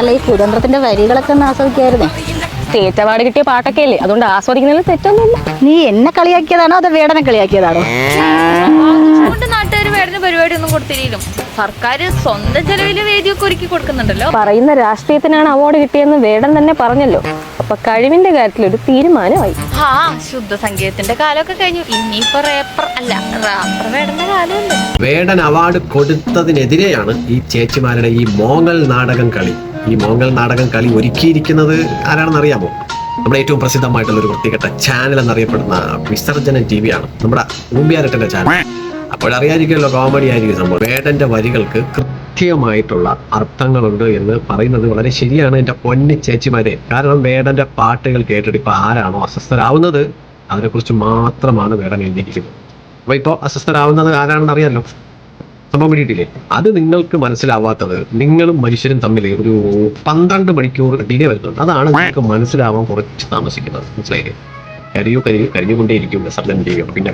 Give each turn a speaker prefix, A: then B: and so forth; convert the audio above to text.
A: അല്ല ഈ കുതന്ത്രത്തിന്റെ വരികളൊക്കെ ഒന്ന് ആസ്വദിക്കായിരുന്നേ?
B: സ്റ്റേറ്റ് അവാർഡ് കിട്ടിയ പാട്ടൊക്കെ അല്ലേ? അതുകൊണ്ട് ആസ്വദിക്കുന്നതിൽ തെറ്റൊന്നുമില്ല.
A: നീ എന്നെ കളിയാക്കിയതാണോ അതോ വേടനെ കളിയാക്കിയതാണോ?
C: പരിപാടി ഒന്നും സർക്കാർ സ്വന്തം ചെലവിൽ വേദിയൊക്കെ ഒരുക്കി കൊടുക്കുന്നുണ്ടല്ലോ.
B: പറയുന്ന രാഷ്ട്രീയത്തിനാണ് അവാർഡ് കിട്ടിയെന്ന് വേടൻ തന്നെ പറഞ്ഞല്ലോ. അപ്പൊ കഴിവിന്റെ കാര്യത്തിൽ ഒരു തീരുമാനമായി.
C: ആ ശുദ്ധ സംഗീതത്തിന്റെ കാലമൊക്കെ കഴിഞ്ഞു. ഇനിയിപ്പോ റേപ്പർ അല്ല റാപ്പർ വേടന്റെ കാലമല്ലേ?
D: വേടൻ അവാർഡ് കൊടുത്തതിനെതിരെയാണ് ഈ ചേച്ചിമാരുടെ ഈ മോങ്ങൽ നാടകം കളി. ഈ മോങ്കൽ നാടകം കളി ഒരുക്കിയിരിക്കുന്നത് ആരാണെന്ന് അറിയാമോ നമ്മുടെ ഏറ്റവും പ്രസിദ്ധമായിട്ടുള്ള ഒരു വൃത്തികെട്ട ചാനൽ എന്നറിയപ്പെടുന്ന വിസർജന ടി വി ആണ്. നമ്മുടെ ഊമ്പിയാരട്ടന്റെ ചാനൽ അപ്പോഴറിയാതിരിക്കുമല്ലോ കോമഡി ആയിരിക്കും സംഭവം. വേടന്റെ വരികൾക്ക് കൃത്യമായിട്ടുള്ള അർത്ഥങ്ങളുണ്ട് എന്ന് പറയുന്നത് വളരെ ശരിയാണ് എന്റെ പൊന്നി ചേച്ചിമാരെ. കാരണം വേടന്റെ പാട്ടുകൾ കേട്ടിട്ട് ഇപ്പൊ ആരാണോ അസ്വസ്ഥരാവുന്നത് അതിനെക്കുറിച്ച് മാത്രമാണ് വേടൻ എഴുതിയിരിക്കുന്നത്. അപ്പൊ ഇപ്പോ അസ്വസ്ഥരാവുന്നത് ആരാണെന്ന് അറിയാലോ സംഭവം പിടിയിട്ടില്ലേ അത് നിങ്ങൾക്ക് മനസ്സിലാവാത്തത് നിങ്ങളും മനുഷ്യരും തമ്മിൽ ഒരു പന്ത്രണ്ട് മണിക്കൂർ ഡിലേ വരുന്നുണ്ട്. അതാണ് നിങ്ങൾക്ക് മനസ്സിലാവാൻ കുറച്ച് താമസിക്കുന്നത്. മനസ്സിലായില്ലേ? കരിയോ കരിയോ കരിഞ്ഞുകൊണ്ടേയിരിക്കും. വിസർജനം ചെയ്യുക പിന്നെ